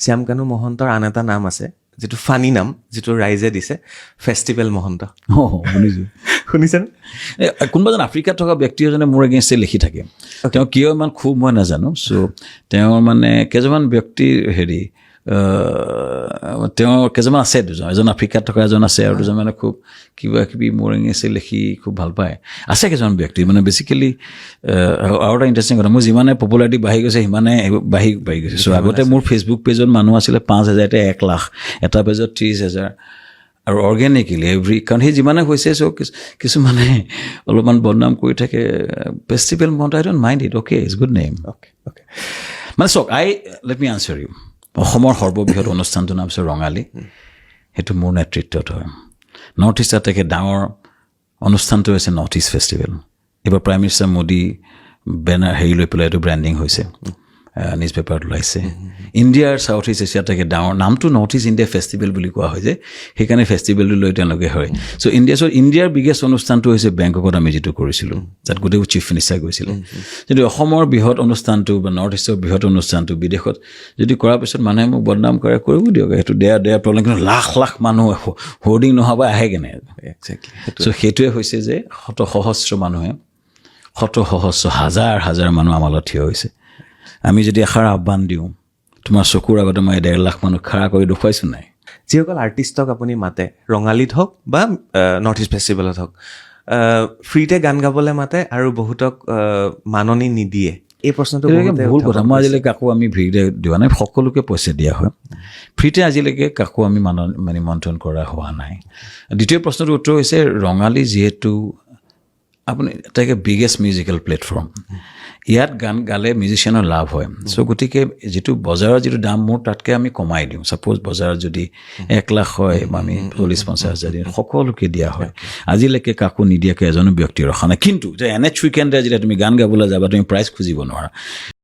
শ্যামকানু মহন্তৰ আন এটা নাম আছে যিটো ফানী নাম যিটো ৰাইজে দিছে ফেষ্টিভেল মহন্ত। শুনিছোঁ। শুনিছেনে? কোনোবা এজন আফ্ৰিকাত থকা ব্যক্তি এজনে মোৰ এগেইনষ্টে লিখি থাকে। তেওঁ কিয় ইমান খুব মই নাজানো। চ' তেওঁৰ মানে কেইজনমান ব্যক্তিৰ হেৰি তেওঁৰ কেইজনমান আছে দুজন এজন আফ্ৰিকাত থকা এজন আছে আৰু দুজন মানে খুব কিবা কিবি মোৰ এগেইনষ্টে লিখি খুব ভাল পায়। আছে কেইজন ব্যক্তি মানে বেচিকেলি আৰু এটা ইণ্টাৰেষ্টিং কথা মোৰ যিমানে পপুলাৰিটি বাঢ়ি গৈছে সিমানে বাঢ়ি বাঢ়ি গৈছে। চ' আগতে মোৰ ফেচবুক পেজত মানুহ আছিলে পাঁচ হাজাৰ এতিয়া এক লাখ এটা পেজত ত্ৰিছ হাজাৰ। আৰু অৰ্গেনিকেলি এভৰি কাৰণ সেই যিমানে হৈছে চ' কিছু কিছুমানে অলপমান বদনাম কৰি থাকে। Festival month I don't mind it okay it's good name okay okay মানে চাওক I let me answer you অসমৰ সৰ্ববৃহৎ অনুষ্ঠানটোৰ নাম হৈছে ৰঙালী। সেইটো মোৰ নেতৃত্বত হয়। নৰ্থ ইষ্ট আটাইতকৈ ডাঙৰ অনুষ্ঠানটো হৈছে নৰ্থ ইষ্ট ফেষ্টিভেল এইবাৰ প্ৰাইম মিনিষ্টাৰ মোদী বেনাৰ হেৰি লৈ পেলাই এইটো ব্ৰেণ্ডিং হৈছে। নিউজ পেপাৰত ওলাইছে। ইণ্ডিয়াৰ ছাউথ ইষ্ট এছিয়া আটাইতকৈ ডাঙৰ নামটো নৰ্থ ইষ্ট ইণ্ডিয়া ফেষ্টিভেল বুলি কোৱা হয় যে সেইকাৰণে ফেষ্টিভেলটো লৈ তেওঁলোকে হয়। চ' ইণ্ডিয়া চ' ইণ্ডিয়াৰ বিগেষ্ট অনুষ্ঠানটো হৈছে বেংককত আমি যিটো কৰিছিলোঁ। তাত গোটেইবোৰ চিফ মিনিষ্টাৰ গৈছিলে। যদি অসমৰ বৃহৎ অনুষ্ঠানটো বা নৰ্থ ইষ্টৰ বৃহৎ অনুষ্ঠানটো বিদেশত যদি কৰাৰ পিছত মানুহে মোক বদনাম কৰে কৰিব দিয়ক। সেইটো দেয়া দেয়া প্ৰব্লেম কিন্তু লাখ লাখ মানুহ হৰ্ডিং নোহোৱাকৈ আহে কেনে? চ' সেইটোৱে। হৈছে যে শত সহস্ৰ মানুহে শত সহস্ৰ হাজাৰ হাজাৰ মানুহ আমাৰ লগত থিয় হৈছে। আমি যদি এষাৰ আহ্বান দিওঁ তোমাৰ চকুৰ আগতে মই ডেৰ লাখ মানুহ খাৰা কৰি দেখুৱাইছোঁ নাই? যিসকল আৰ্টিষ্টক আপুনি মাতে ৰঙালীত হওক বা নৰ্থ ইষ্ট ফেষ্টিভেলত হওক ফ্ৰীতে গান গাবলৈ মাতে আৰু বহুতক মাননি নিদিয়ে। এই প্ৰশ্নটো বহুতে ভুল কথা। মই। আজিলৈকে কাকো আমি ফ্ৰীতে দিয়া নাই সকলোকে পইচা দিয়া হয়। ফ্ৰীতে আজিলৈকে কাকো আমি মান মানে নিমন্ত্ৰণ কৰা হোৱা নাই। দ্বিতীয় প্ৰশ্নটোৰ উত্তৰ হৈছে ৰঙালী যিহেতু আপুনি এটাকে বিগেষ্ট মিউজিকেল প্লেটফৰ্ম ইয়াত গান গালে মিউজিচিয়ানৰ লাভ হয়। চ' গতিকে যিটো বজাৰৰ যিটো দাম মোৰ তাতকৈ আমি কমাই দিওঁ। ছাপ'জ বজাৰত যদি এক লাখ হয় আমি চল্লিছ পঞ্চাছ হাজাৰ দিওঁ সকলোকে দিয়া হয়। আজিলৈকে কাকো নিদিয়াকৈ এজনো ব্যক্তি ৰখা নাই। কিন্তু যে এন উইকেণ্ডে যেতিয়া তুমি গান গাবলৈ যাবা তুমি প্ৰাইজ খুজিব নোৱাৰা।